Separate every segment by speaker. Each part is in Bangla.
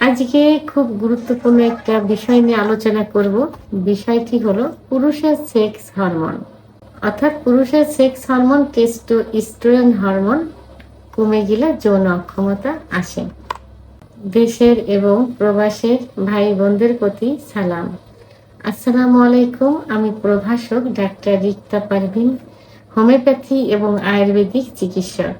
Speaker 1: আজকে খুব গুরুত্বপূর্ণ একটা বিষয় নিয়ে আলোচনা করব। বিষয়টি হলো পুরুষের সেক্স হরমোন। অর্থাৎ পুরুষের sex hormone testo testosterone hormone কমে গেলে যৌন অক্ষমতা আসে। দেশের এবং প্রবাসের ভাই বোনদের প্রতি সালাম। আসসালামু আলাইকুম, আমি প্রভাষক ডাক্তার রিক্তা পারভিন, হোমিওপ্যাথি এবং আয়ুর্বেদিক চিকিৎসক।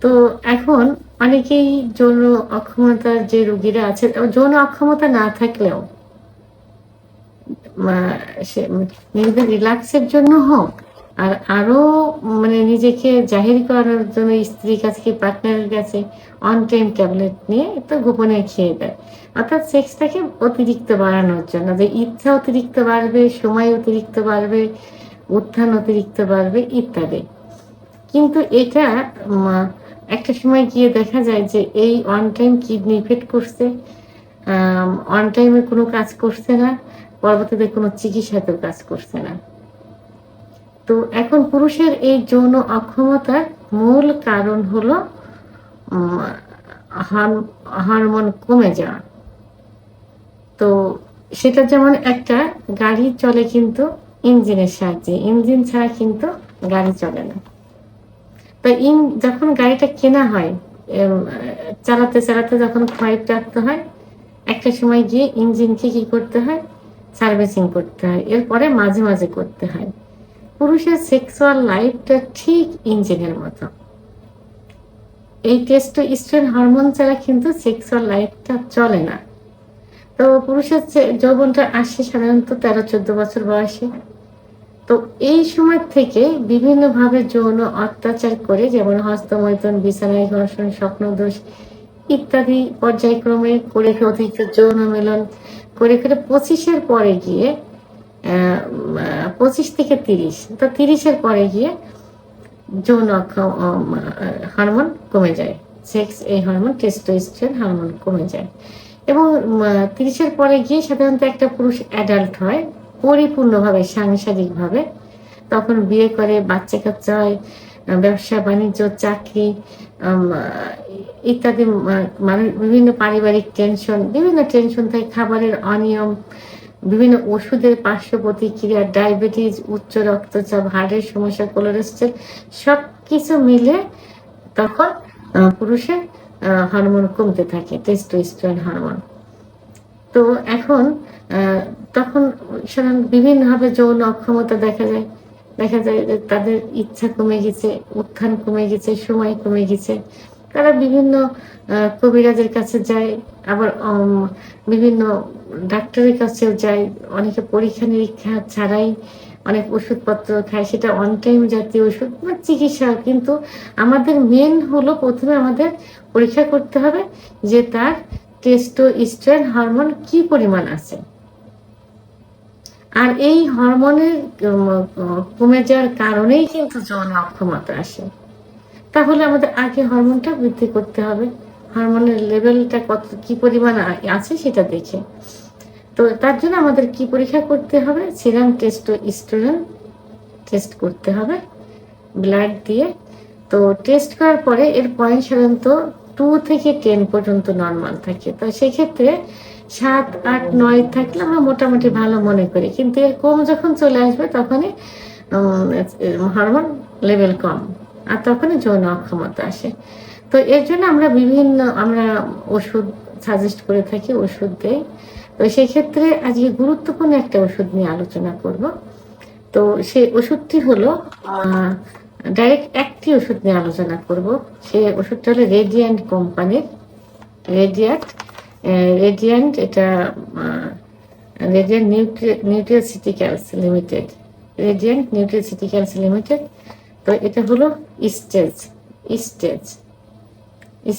Speaker 1: তো এখন অনেকেই যৌন অক্ষমতার যে রোগীরা আছে যৌন অক্ষমতা না থাকলেও নিজেদের রিল্যাক্সের জন্য হোক, আর আরও মানে নিজেকে জাহির করার জন্য স্ত্রীর কাছে কি পার্টনারের কাছে অন টাইম ট্যাবলেট নিয়ে তো গোপনে খেয়ে দেয়। অর্থাৎ সেক্সটাকে অতিরিক্ত বাড়ানোর জন্য, যে ইচ্ছা অতিরিক্ত বাড়বে, সময় অতিরিক্ত বাড়বে, উত্থান অতিরিক্ত বাড়বে, ইত্যাদি। কিন্তু এটা একটা সময় গিয়ে দেখা যায় যে এই অন টাইম কিডনি ইফেক্ট করছে অন টাইমে কোনো কাজ করছে না, পরবর্তীতে কোনো চিকিৎসাতেও কাজ করছে না। তো এখন পুরুষের এই যৌন অক্ষমতার মূল কারণ হলো হরমোন কমে যাওয়া। তো সেটা যেমন একটা, গাড়ি চলে কিন্তু ইঞ্জিনের সাহায্যে, ইঞ্জিন ছাড়া কিন্তু গাড়ি চলে না। তো ইন যখন গাড়িটা কেনা হয় চালাতে চালাতে যখন ক্ষয়প্রাপ্ত হয়, একটা সময় গিয়ে ইঞ্জিনকে কি করতে হয়? সার্ভিসিং করতে হয়। এরপরে মাঝে মাঝে করতে হয়। পুরুষের সেক্সুয়াল লাইফটা ঠিক ইঞ্জিনের মতো। এই টেস্টোস্টেরন হরমোন ছাড়া কিন্তু সেক্সুয়াল লাইফটা চলে না। তো পুরুষের যৌবনটা আসে সাধারণত তেরো, চোদ্দ বছর বয়সে। তো এই সময় থেকে বিভিন্নভাবে যৌন অত্যাচার করে, যেমন হস্তমৈথন, বিছানায় ঘর্ষণ, স্বপ্নদোষ ইত্যাদি পর্যায়ক্রমে করে অতিরিক্ত যৌন মিলন করে করে পঁচিশের পরে গিয়ে পঁচিশ থেকে তিরিশ, তো তিরিশের পরে গিয়ে যৌন হরমোন কমে যায়। সেক্স, এই হরমোন, টেস্টোস্টেরন হরমোন কমে যায়। এবং তিরিশের পরে গিয়ে সাধারণত একটা পুরুষ অ্যাডাল্ট হয়। পরিপূর্ণভাবে, সাংসারিকভাবে তখন বিয়ে করে, বাচ্চা কাচ্চা হয়, ব্যবসা, বাণিজ্য, চাকরি ইত্যাদি মানে বিভিন্ন পারিবারিক টেনশন বিভিন্ন টেনশন থাকে, খাবারের অনিয়ম, বিভিন্ন ওষুধের পার্শ্ব প্রতিক্রিয়া ডায়াবেটিস উচ্চ রক্তচাপ হার্টের সমস্যা কোলেস্ট্রল সব কিছু মিলে তখন পুরুষের হরমোন কমতে থাকে টেস্টোস্টেরন হরমোন তো এখন তখন সাধারণত বিভিন্নভাবে যৌন অক্ষমতা দেখা যায়। দেখা যায় যে তাদের ইচ্ছা কমে গেছে, উত্থান কমে গেছে, সময় কমে গেছে। তারা বিভিন্ন কবিরাজের কাছে যায়, আবার বিভিন্ন ডাক্তারের কাছেও যায়। অনেকে পরীক্ষা নিরীক্ষা ছাড়াই অনেক ওষুধপত্র খায়। সেটা অন টাইম জাতীয় ওষুধ বা চিকিৎসা। কিন্তু আমাদের মেন হলো প্রথমে আমাদের পরীক্ষা করতে হবে যে তার টেস্টোস্টেরন হরমোন কি পরিমাণ আছে। আর এই হরমোনের কমে যাওয়ার কারণেই কিন্তু যৌন অক্ষমতা আসে। তাহলে আমাদের আগে হরমোনটা বৃদ্ধি করতে হবে। হরমোনের লেভেলটা কত, কি পরিমাণ আছে সেটা দেখে। তো তার জন্য আমাদের কি পরীক্ষা করতে হবে? সিরাম টেস্টোস্টেরন টেস্ট করতে হবে ব্লাড দিয়ে। তো টেস্ট করার পরে এর পয়েন্ট সাধারণত টু থেকে টেন পর্যন্ত নর্মাল থাকে। তো সেক্ষেত্রে সাত, আট, নয় থাকলে আমরা মোটামুটি ভালো মনে করি। কিন্তু এর কম যখন চলে আসবে, তখনই হরমোন লেভেল কম। আর তখনই যৌন অক্ষমতা আসে। তো এর জন্য আমরা বিভিন্ন, আমরা ওষুধ সাজেস্ট করে থাকি, ওষুধ দেই। তো সেক্ষেত্রে আজকে গুরুত্বপূর্ণ একটা ওষুধ নিয়ে আলোচনা করব। তো সে ওষুধটি হলো ডাইরেক্ট একটি ওষুধ নিয়ে আলোচনা করব। সে ওষুধটা হলো রেডিয়ান্ট কোম্পানির রেডিয়ান্ট রেডিয়ান্ট এটা Radiant Nutraceuticals Limited Radiant Nutraceuticals Limited তো এটা হলো স্টেজ স্টেজ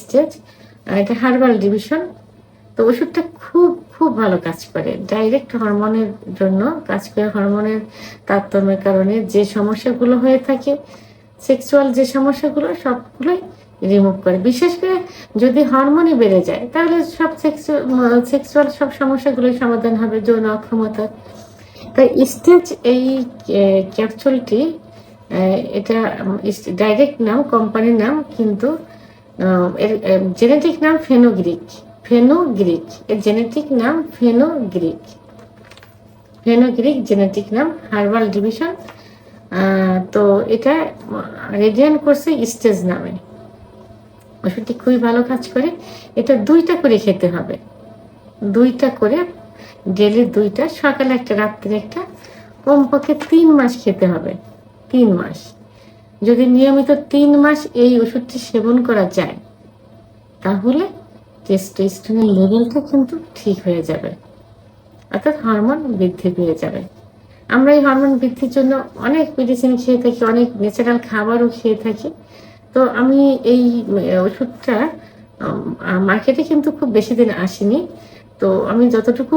Speaker 1: স্টেজ এটা হার্বাল ডিভিশন তো ওষুধটা খুব খুব ভালো কাজ করে। ডাইরেক্ট হরমোনের জন্য কাজ করে হরমোনের তারতম্যের কারণে যে সমস্যাগুলো হয়ে থাকে সেক্সুয়াল যে সমস্যাগুলো, সবগুলোই রিমুভ করে। বিশেষ করে যদি হরমোনই বেড়ে যায়, তাহলে সব সেক্সুয়াল সব সমস্যাগুলোই সমাধান হবে, যৌন অক্ষমতা। তাই স্টেজ এই ক্যাপসুলটি এটা ডাইরেক্ট নাম কোম্পানির নাম, কিন্তু এর জেনেটিক নাম ফেনোগ্রিক। ফেনোগ্রিক, এর জেনেটিক নাম ফেনোগ্রিক। ফেনোগ্রিক জেনেটিক নাম হার্বাল ডিভিশন তো এটা রেডিয়ান করছে স্টেজ নামে। ওষুধটি খুবই ভালো কাজ করে। এটা দুইটা করে খেতে হবে। দুইটা করে ডেলি দুইটা, সকালে একটা, রাত্রে একটা, কমপক্ষে তিন মাস খেতে হবে। তিন মাস। যদি নিয়মিত তিন মাস এই ওষুধটি সেবন করা যায়, তাহলে টেস্টোস্টেরনের লেভেলটা কিন্তু ঠিক হয়ে যাবে। অর্থাৎ হরমোন বৃদ্ধি পেয়ে যাবে। আমরা এই হরমোন বৃদ্ধির জন্য অনেক মেডিসিন খেয়ে থাকি, অনেক ন্যাচারাল খাবারও খেয়ে থাকি। তো আমি এই ওষুধটা মার্কেটে কিন্তু খুব বেশি দিন আসেনি। তো আমি যতটুকু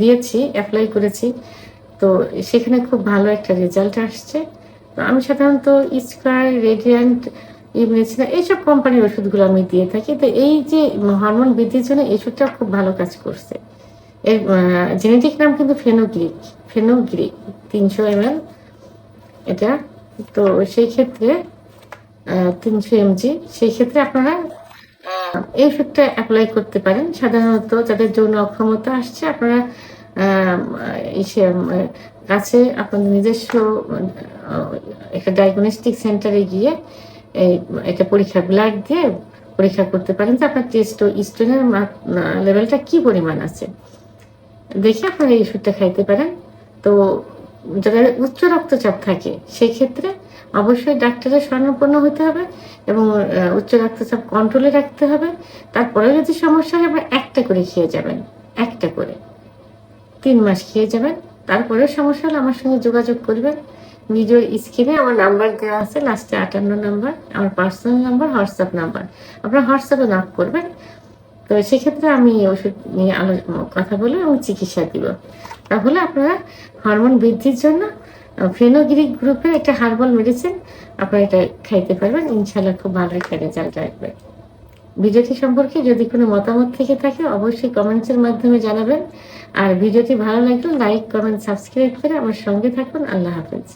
Speaker 1: দিয়েছি অ্যাপ্লাই করেছি, তো সেখানে খুব ভালো একটা রেজাল্ট আসছে। তো আমি সাধারণত স্কোয়ার রেডিয়ান্ট ইমনেছিনা এইসব কোম্পানির ওষুধগুলো আমি দিয়ে থাকি। তো এই যে হরমোন বৃদ্ধির জন্য এই ওষুধটা খুব ভালো কাজ করছে। এর জেনেটিক নাম কিন্তু ফেনোগ্রিক ফেনোগ্রিক তিনশো এম এটা। তো সেই ক্ষেত্রে তিনশো এমজি সেই ক্ষেত্রে আপনারা এই ওষুধটা অ্যাপ্লাই করতে পারেন। সাধারণত যাদের যৌন অক্ষমতা আসছে, আপনারা কাছে আপনাদের নিজস্ব একটা ডায়াগনস্টিক সেন্টারে গিয়ে এই, একটা পরীক্ষা ব্লাড দিয়ে পরীক্ষা করতে পারেন যে আপনার টেস্ট স্টোনের লেভেলটা কি পরিমাণ আছে। দেখে আপনারা এই ওষুধটা খাইতে পারেন। তো যাদের উচ্চ রক্তচাপ থাকে, সেই ক্ষেত্রে অবশ্যই ডাক্তারের স্বর্ণপন্ন হতে হবে এবং উচ্চ রক্তচাপ কন্ট্রোলে রাখতে হবে। তারপরে যদি সমস্যা হয়, আপনারা একটা করে খেয়ে যাবেন, একটা করে। তিন মাস খেয়ে যাবেন, তারপরেও সমস্যা হলে আমার সঙ্গে যোগাযোগ করবেন। ভিডিওর স্ক্রিনে আমার নাম্বার দেওয়া আছে লাস্টে আটান্ন নাম্বার আমার পার্সোনাল নাম্বার হোয়াটসঅ্যাপ নাম্বার আপনার হোয়াটসঅ্যাপে নক করবেন। তো সেক্ষেত্রে আমি ওষুধ নিয়ে আলো, কথা বলে এবং চিকিৎসা দিব। তাহলে আপনারা হরমোন বৃদ্ধির জন্য ফেনোগ্রিক গ্রুপের একটা হার্বাল মেডিসিন আপনারা এটা খাইতে পারবেন। ইনশাল্লাহ খুব ভালো একটা রেজাল্ট আসবে। ভিডিওটি সম্পর্কে যদি কোনো মতামত থেকে থাকে, অবশ্যই কমেন্টসের মাধ্যমে জানাবেন। আর ভিডিওটি ভালো লাগলে লাইক, কমেন্ট, সাবস্ক্রাইব করে আমার সঙ্গে থাকুন। আল্লাহ হাফেজ।